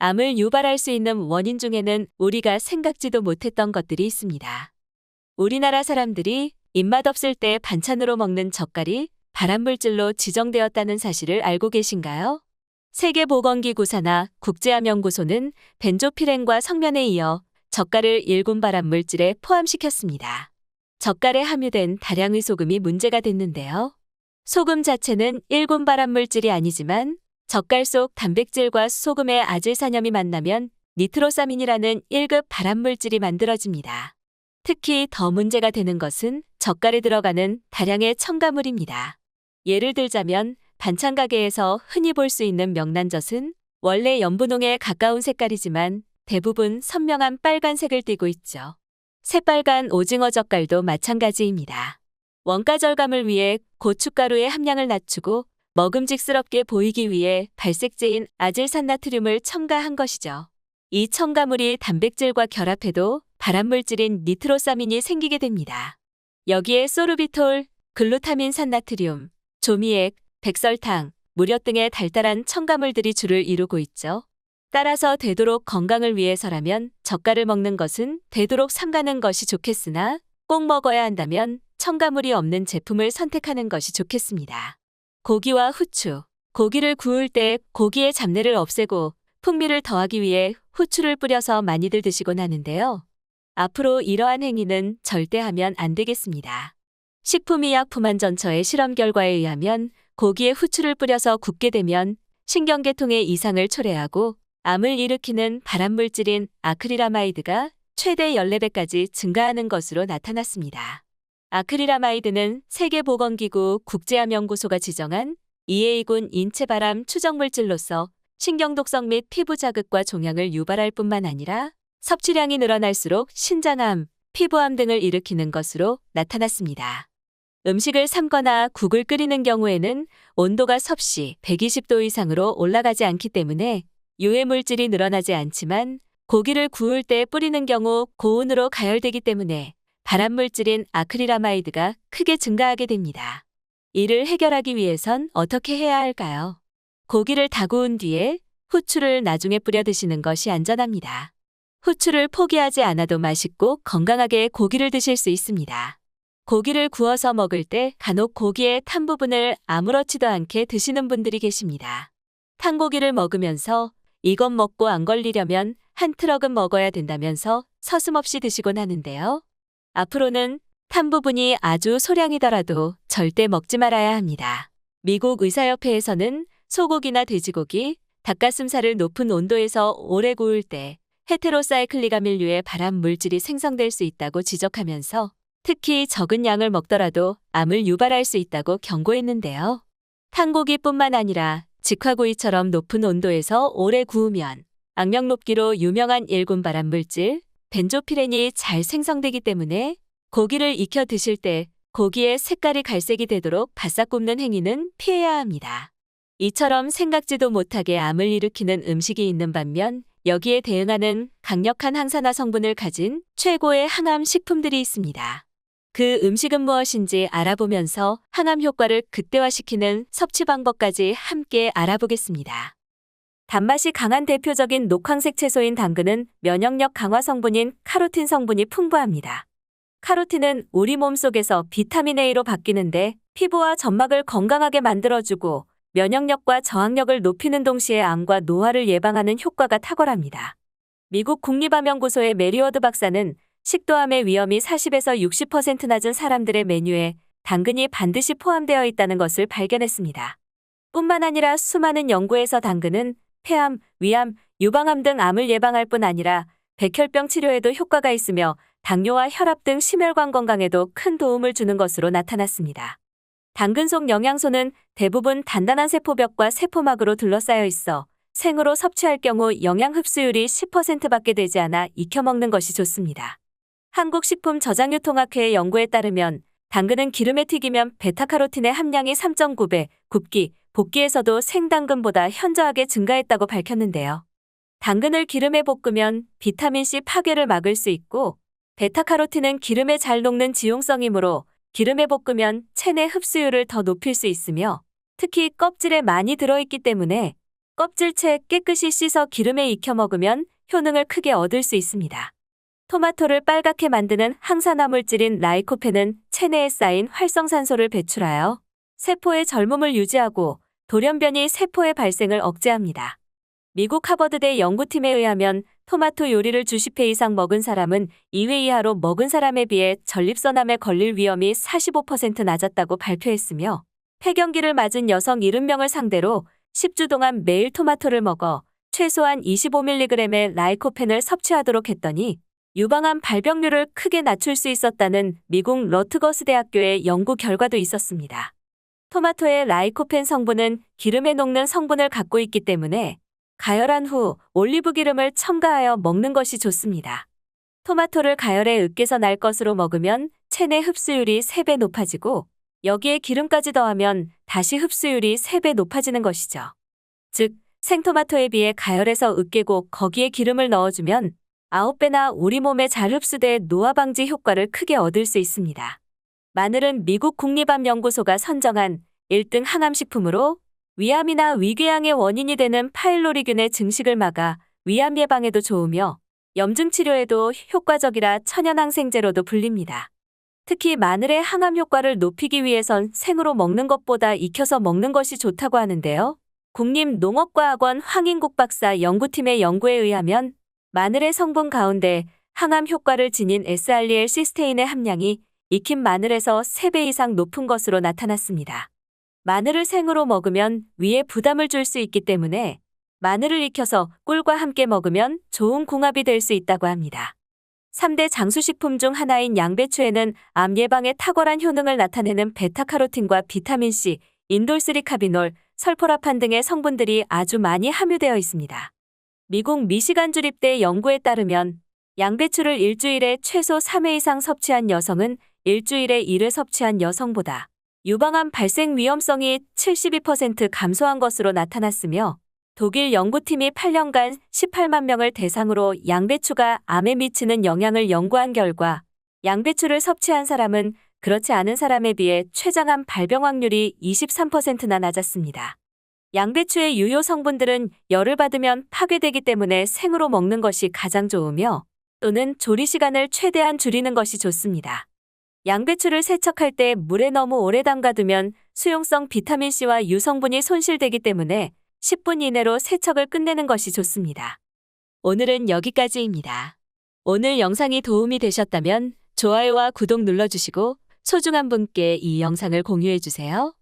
암을 유발할 수 있는 원인 중에는 우리가 생각지도 못했던 것들이 있습니다. 우리나라 사람들이 입맛 없을 때 반찬으로 먹는 젓갈이 발암물질로 지정되었다는 사실을 알고 계신가요? 세계보건기구사나 국제암연구소는 벤조피렌과 성면에 이어 젓갈을 일군 발암물질에 포함시켰습니다. 젓갈에 함유된 다량의 소금이 문제가 됐는데요. 소금 자체는 일군 발암물질이 아니지만 젓갈 속 단백질과 소금의 아질산염이 만나면 니트로사민이라는 1급 발암물질이 만들어집니다. 특히 더 문제가 되는 것은 젓갈에 들어가는 다량의 첨가물입니다. 예를 들자면 반찬 가게에서 흔히 볼 수 있는 명란젓은 원래 연분홍에 가까운 색깔이지만 대부분 선명한 빨간색을 띠고 있죠. 새빨간 오징어 젓갈도 마찬가지입니다. 원가 절감을 위해 고춧가루의 함량을 낮추고 먹음직스럽게 보이기 위해 발색제인 아질산나트륨을 첨가한 것이죠. 이 첨가물이 단백질과 결합해도 발암물질인 니트로사민이 생기게 됩니다. 여기에 소르비톨, 글루타민 산 나트륨, 조미액, 백설탕, 무려 등의 달달한 첨가물들이 주를 이루고 있죠. 따라서 되도록 건강을 위해서라면 젓갈을 먹는 것은 되도록 삼가는 것이 좋겠으나 꼭 먹어야 한다면 첨가물이 없는 제품을 선택하는 것이 좋겠습니다. 고기와 후추. 고기를 구울 때 고기의 잡내를 없애고 풍미를 더하기 위해 후추를 뿌려서 많이들 드시곤 하는데요. 앞으로 이러한 행위는 절대 하면 안 되겠습니다. 식품의약품안전처의 실험 결과에 의하면 고기에 후추를 뿌려서 굽게 되면 신경계통의 이상을 초래하고 암을 일으키는 발암물질인 아크릴아마이드가 최대 14배까지 증가하는 것으로 나타났습니다. 아크릴아마이드는 세계보건기구 국제암연구소가 지정한 EA군 인체발암 추정물질로서 신경독성 및 피부 자극과 종양을 유발할 뿐만 아니라 섭취량이 늘어날수록 신장암, 피부암 등을 일으키는 것으로 나타났습니다. 음식을 삶거나 국을 끓이는 경우에는 온도가 섭씨 120도 이상으로 올라가지 않기 때문에 유해 물질이 늘어나지 않지만 고기를 구울 때 뿌리는 경우 고온으로 가열되기 때문에 발암물질인 아크릴아마이드가 크게 증가하게 됩니다. 이를 해결하기 위해선 어떻게 해야 할까요? 고기를 다 구운 뒤에 후추를 나중에 뿌려 드시는 것이 안전합니다. 후추를 포기하지 않아도 맛있고 건강하게 고기를 드실 수 있습니다. 고기를 구워서 먹을 때 간혹 고기의 탄 부분을 아무렇지도 않게 드시는 분들이 계십니다. 탄 고기를 먹으면서 이것 먹고 안 걸리려면 한 트럭은 먹어야 된다면서 서슴없이 드시곤 하는데요. 앞으로는 탄 부분이 아주 소량이더라도 절대 먹지 말아야 합니다. 미국 의사협회에서는 소고기나 돼지고기, 닭가슴살을 높은 온도에서 오래 구울 때 헤테로사이클리가밀류의 발암 물질이 생성될 수 있다고 지적하면서 특히 적은 양을 먹더라도 암을 유발할 수 있다고 경고했는데요. 탄고기뿐만 아니라 직화구이처럼 높은 온도에서 오래 구우면 악명 높기로 유명한 일군 발암 물질 벤조피렌이 잘 생성되기 때문에 고기를 익혀 드실 때 고기의 색깔이 갈색이 되도록 바싹 굽는 행위는 피해야 합니다. 이처럼 생각지도 못하게 암을 일으키는 음식이 있는 반면 여기에 대응하는 강력한 항산화 성분을 가진 최고의 항암 식품들이 있습니다. 그 음식은 무엇인지 알아보면서 항암 효과를 극대화시키는 섭취 방법까지 함께 알아보겠습니다. 단맛이 강한 대표적인 녹황색 채소인 당근은 면역력 강화 성분인 카로틴 성분이 풍부합니다. 카로틴은 우리 몸 속에서 비타민 A로 바뀌는데 피부와 점막을 건강하게 만들어주고 면역력과 저항력을 높이는 동시에 암과 노화를 예방하는 효과가 탁월합니다. 미국 국립암연구소의 메리워드 박사는 식도암의 위험이 40에서 60% 낮은 사람들의 메뉴에 당근이 반드시 포함되어 있다는 것을 발견했습니다. 뿐만 아니라 수많은 연구에서 당근은 폐암, 위암, 유방암 등 암을 예방할 뿐 아니라 백혈병 치료에도 효과가 있으며 당뇨와 혈압 등 심혈관 건강에도 큰 도움을 주는 것으로 나타났습니다. 당근 속 영양소는 대부분 단단한 세포벽과 세포막으로 둘러싸여 있어 생으로 섭취할 경우 영양 흡수율이 10%밖에 되지 않아 익혀 먹는 것이 좋습니다. 한국식품저장유통학회의 연구에 따르면 당근은 기름에 튀기면 베타카로틴의 함량이 3.9배, 굽기, 볶기에서도 생당근보다 현저하게 증가했다고 밝혔는데요. 당근을 기름에 볶으면 비타민C 파괴를 막을 수 있고 베타카로틴은 기름에 잘 녹는 지용성이므로 기름에 볶으면 체내 흡수율을 더 높일 수 있으며 특히 껍질에 많이 들어있기 때문에 껍질채 깨끗이 씻어 기름에 익혀 먹으면 효능을 크게 얻을 수 있습니다. 토마토를 빨갛게 만드는 항산화 물질인 라이코펜은 체내에 쌓인 활성산소를 배출하여 세포의 젊음을 유지하고 돌연변이 세포의 발생을 억제합니다. 미국 하버드대 연구팀에 의하면 토마토 요리를 주십 회 이상 먹은 사람은 2회 이하로 먹은 사람에 비해 전립선암에 걸릴 위험이 45% 낮았다고 발표했으며 폐경기를 맞은 여성 70명을 상대로 10주 동안 매일 토마토를 먹어 최소한 25mg의 라이코펜을 섭취하도록 했더니 유방암 발병률을 크게 낮출 수 있었다는 미국 러트거스 대학교의 연구 결과도 있었습니다. 토마토의 라이코펜 성분은 기름에 녹는 성분을 갖고 있기 때문에 가열한 후 올리브 기름을 첨가하여 먹는 것이 좋습니다. 토마토를 가열해 으깨서 날 것으로 먹으면 체내 흡수율이 3배 높아지고 여기에 기름까지 더하면 다시 흡수율이 3배 높아지는 것이죠. 즉, 생토마토에 비해 가열해서 으깨고 거기에 기름을 넣어주면 9배나 우리 몸에 잘 흡수돼 노화 방지 효과를 크게 얻을 수 있습니다. 마늘은 미국 국립암연구소가 선정한 1등 항암식품으로 위암이나 위궤양의 원인이 되는 파일로리균의 증식을 막아 위암 예방에도 좋으며 염증 치료에도 효과적이라 천연항생제로도 불립니다. 특히 마늘의 항암 효과를 높이기 위해선 생으로 먹는 것보다 익혀서 먹는 것이 좋다고 하는데요. 국립농업과학원 황인국 박사 연구팀의 연구에 의하면 마늘의 성분 가운데 항암 효과를 지닌 SRL 시스테인의 함량이 익힌 마늘에서 3배 이상 높은 것으로 나타났습니다. 마늘을 생으로 먹으면 위에 부담을 줄 수 있기 때문에 마늘을 익혀서 꿀과 함께 먹으면 좋은 궁합이 될 수 있다고 합니다. 3대 장수식품 중 하나인 양배추에는 암 예방에 탁월한 효능을 나타내는 베타카로틴과 비타민C, 인돌스리카비놀, 설포라판 등의 성분들이 아주 많이 함유되어 있습니다. 미국 미시간 주립대 연구에 따르면 양배추를 일주일에 최소 3회 이상 섭취한 여성은 일주일에 1회 섭취한 여성보다 유방암 발생 위험성이 72% 감소한 것으로 나타났으며 독일 연구팀이 8년간 18만 명을 대상으로 양배추가 암에 미치는 영향을 연구한 결과 양배추를 섭취한 사람은 그렇지 않은 사람에 비해 췌장암 발병 확률이 23%나 낮았습니다. 양배추의 유효 성분들은 열을 받으면 파괴되기 때문에 생으로 먹는 것이 가장 좋으며 또는 조리 시간을 최대한 줄이는 것이 좋습니다. 양배추를 세척할 때 물에 너무 오래 담가두면 수용성 비타민C와 유성분이 손실되기 때문에 10분 이내로 세척을 끝내는 것이 좋습니다. 오늘은 여기까지입니다. 오늘 영상이 도움이 되셨다면 좋아요와 구독 눌러주시고 소중한 분께 이 영상을 공유해주세요.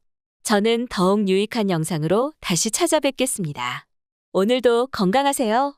저는 더욱 유익한 영상으로 다시 찾아뵙겠습니다. 오늘도 건강하세요.